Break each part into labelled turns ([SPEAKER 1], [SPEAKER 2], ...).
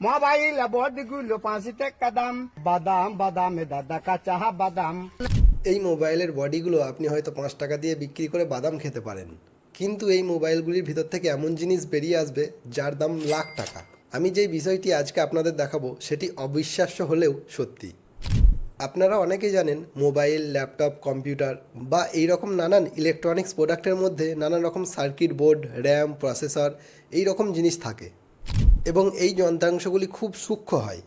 [SPEAKER 1] Mobile বডগুলো পাঁচ টাকা দাম বাদাম বাদামে দাদা কাঁচা বাদাম
[SPEAKER 2] এই মোবাইলের বডিগুলো আপনি হয়তো পাঁচ টাকা দিয়ে বিক্রি করে বাদাম খেতে পারেন। কিন্তু এই মোবাইলগুলির ভিতর থেকে এমন জিনিস বেরিয়ে আসবে, যার দাম লাখ টাকা। আমি যেই বিষয়টি আজকে আপনাদের দেখাবো, সেটি অবিশ্বাস্য হলেও সত্যি। আপনারা অনেকেই জানেন, মোবাইল, ল্যাপটপ, কম্পিউটার বা এই রকম নানান ইলেকট্রনিক্স প্রোডাক্টের মধ্যে নানান রকম সার্কিট বোর্ড, র্যাম, প্রসেসর, এই রকম জিনিস থাকে। এবং এই যন্ত্রাংশগুলি খুব সূক্ষ্ম হয়।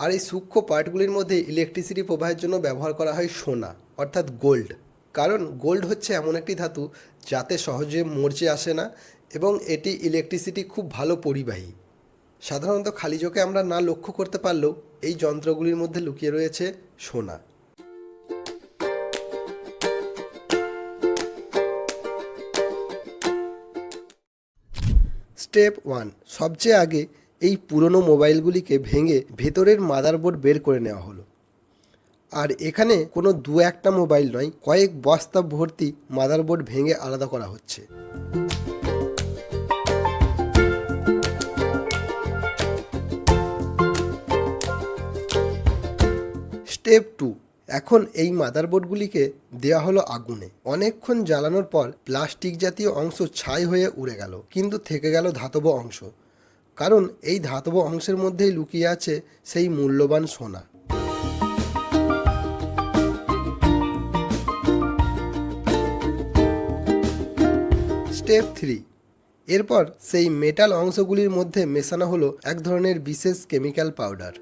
[SPEAKER 2] আর এই সূক্ষ্ম পার্টগুলির মধ্যে ইলেকট্রিসিটি প্রবাহের জন্য ব্যবহার করা হয় সোনা, অর্থাৎ গোল্ড কারণ গোল্ড হচ্ছে এমন একটি ধাতু যাতে সহজে মরচে আসে না এবং এটি ইলেকট্রিসিটি খুব ভালো পরিবাহী। সাধারণত খালি চোখে আমরা না লক্ষ্য করতে পারলেও এই যন্ত্রগুলির মধ্যে লুকিয়ে রয়েছে সোনা। Step one. সবচেয়ে আগে এই পুরনো মোবাইলগুলিকে ভেঙে ভেতরের মাদারবোর্ড বের করে নেওয়া হলো। আর এখানে কোনো দু একটা মোবাইল নয়, কয়েক বস্তা ভর্তি মাদারবোর্ড ভেঙে আলাদা করা হচ্ছে। Step two. এখন এই মাদারবোর্ডগুলিকে দেওয়া হলো আগুনে। অনেকক্ষণ জ্বালানোর পর প্লাস্টিক জাতীয় অংশ ছাই হয়ে উড়ে গেল, কিন্তু থেকে গেল ধাতব অংশ। কারণ এই ধাতব অংশের মধ্যেই লুকিয়ে আছে সেই মূল্যবান সোনা। Step three. এরপর সেই মেটাল অংশগুলির মধ্যে মেশানো হলো এক ধরনের বিশেষ কেমিক্যাল পাউডার।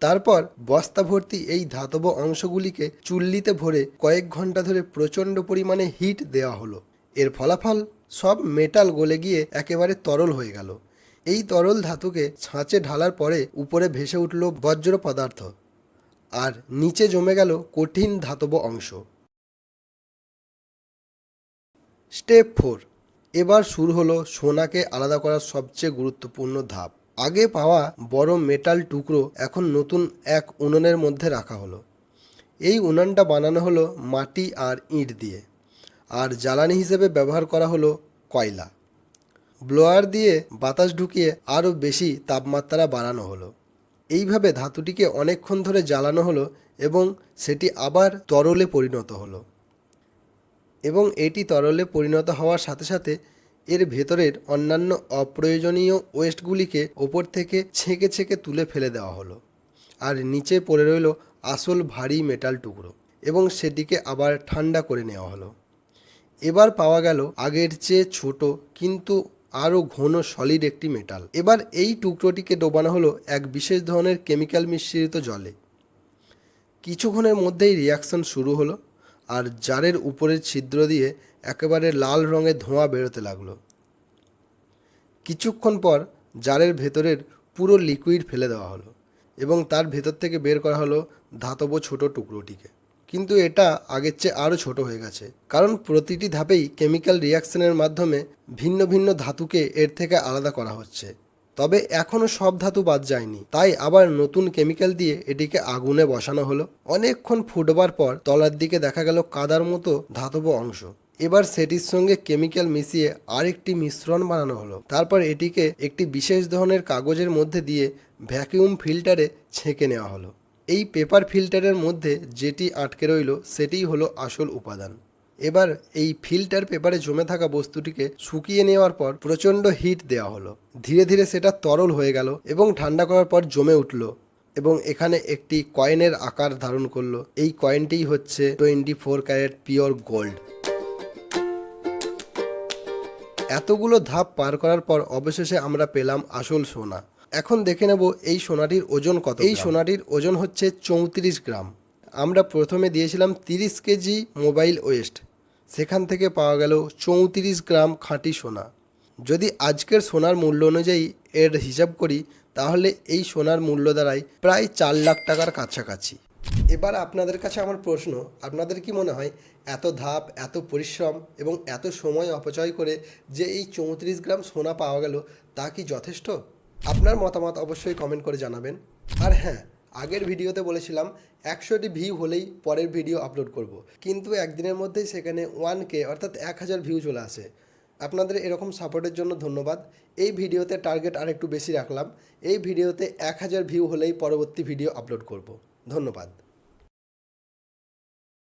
[SPEAKER 2] তারপর বস্তা ভর্তি এই ধাতব অংশগুলিকে চুল্লিতে ভরে কয়েক ঘণ্টা ধরে প্রচণ্ড পরিমাণে হিট দেওয়া হলো। এর ফলাফল সব মেটাল গলে গিয়ে একেবারে তরল হয়ে গেল। এই তরল ধাতুকে ছাঁচে ঢালার পরে উপরে ভেসে উঠল বজ্র পদার্থ। আর নিচে জমে গেল কঠিন ধাতব অংশ। Step four. এবার শুরু হলো সোনাকে আলাদা করার সবচেয়ে গুরুত্বপূর্ণ ধাপ। আগে পাওয়া বড় মেটাল টুকরো এখন নতুন এক উনুনের মধ্যে রাখা হলো। এই উনুনটা বানানো হলো মাটি আর ইট দিয়ে। আর জ্বালানি হিসেবে ব্যবহার করা হলো কয়লা। ব্লোয়ার দিয়ে বাতাস ঢুকিয়ে আরও বেশি তাপমাত্রা বাড়ানো হলো। এইভাবে ধাতুটিকে অনেকক্ষণ ধরে জ্বালানো হলো এবং সেটি আবার তরলে পরিণত হলো। এবং এটি তরলে পরিণত হওয়ার সাথে সাথে এর ভেতরের অন্যান্য অপ্রয়োজনীয় ওয়েস্টগুলিকে ওপর থেকে ছেঁকে ছেঁকে তুলে ফেলে দেওয়া হলো আর নিচে পড়ে রইল আসল ভারী মেটাল টুকরো এবং সেটিকে আবার ঠান্ডা করে নেওয়া হলো। এবার পাওয়া গেল আগের চেয়ে ছোট কিন্তু আরও ঘন সলিড একটি মেটাল এবার এই টুকরোটিকে ডোবানো হলো এক বিশেষ ধরনের কেমিক্যাল মিশ্রিত জলে। কিছুক্ষণের মধ্যেই রিয়াকশন শুরু হলো। আর জারের উপরের ছিদ্র দিয়ে একেবারে লাল রঙের ধোঁয়া বেরোতে লাগল। কিছুক্ষণ পর জারের ভেতরের পুরো লিকুইড ফেলে দেওয়া হলো এবং তার ভেতর থেকে বের করা হলো ধাতব ছোট টুকরোটিকে। কিন্তু এটা আগের চেয়ে আরও ছোট হয়ে গেছে, কারণ প্রতিটি ধাপেই কেমিক্যাল রিয়াকশনের মাধ্যমে ভিন্ন ভিন্ন ধাতুকে এর থেকে আলাদা করা হচ্ছে। তবে এখনও সব ধাতু বাদ যায়নি। তাই আবার নতুন কেমিক্যাল দিয়ে এটিকে আগুনে বসানো হলো। অনেকক্ষণ ফুটবার পর তলার দিকে দেখা গেল কাদার মতো ধাতব অংশ। এবার সেটির সঙ্গে কেমিক্যাল মিশিয়ে আরেকটি মিশ্রণ বানানো হলো। তারপর এটিকে একটি বিশেষ ধরনের কাগজের মধ্যে দিয়ে ভ্যাকিউম ফিল্টারে ছেঁকে নেওয়া হলো। এই পেপার ফিল্টারের মধ্যে যেটি আটকে রইল, সেটিই হলো আসল উপাদান। এবার এই ফিল্টার পেপারে জমে থাকা বস্তুটিকে শুকিয়ে নেওয়ার পর প্রচণ্ড হিট দেওয়া হলো। ধীরে ধীরে সেটা তরল হয়ে গেল এবং ঠান্ডা করার পর জমে উঠল এবং এখানে একটি কয়েনের আকার ধারণ করল। এই কয়েনটিই হচ্ছে twenty four carat pure gold. এতগুলো ধাপ পার করার পর অবশেষে আমরা পেলাম আসল সোনা। এখন দেখে নেব এই সোনাটির ওজন কত এই সোনাটির ওজন হচ্ছে চৌত্রিশ গ্রাম। আমরা প্রথমে দিয়েছিলাম তিরিশ কেজি মোবাইল ওয়েস্ট। সেখান থেকে পাওয়া গেল চৌত্রিশ গ্রাম খাঁটি সোনা। যদি আজকের সোনার মূল্য অনুযায়ী এর হিসাব করি, তাহলে এই সোনার মূল্য দাঁড়ায় প্রায় চার লাখ টাকার কাছাকাছি। এবার আপনাদের কাছে আমার প্রশ্ন, আপনাদের কি মনে হয় এত ধাপ, এত পরিশ্রম এবং এত সময় অপচয় করে যে এই চৌত্রিশ গ্রাম সোনা পাওয়া গেল, তা কি যথেষ্ট? আপনার মতামত অবশ্যই কমেন্ট করে জানাবেন। আর হ্যাঁ আগের ভিডিওতে বলেছিলাম একশোটি ভিউ হলেই পরের ভিডিও আপলোড করব। কিন্তু একদিনের মধ্যেই সেখানে ওয়ান কে অর্থাৎ এক হাজার ভিউ চলে আসে। আপনাদের এরকম সাপোর্টের জন্য ধন্যবাদ। এই ভিডিওতে টার্গেট আর একটু বেশি রাখলাম। এই ভিডিওতে এক হাজার ভিউ হলেই পরবর্তী ভিডিও আপলোড করব। ধন্যবাদ।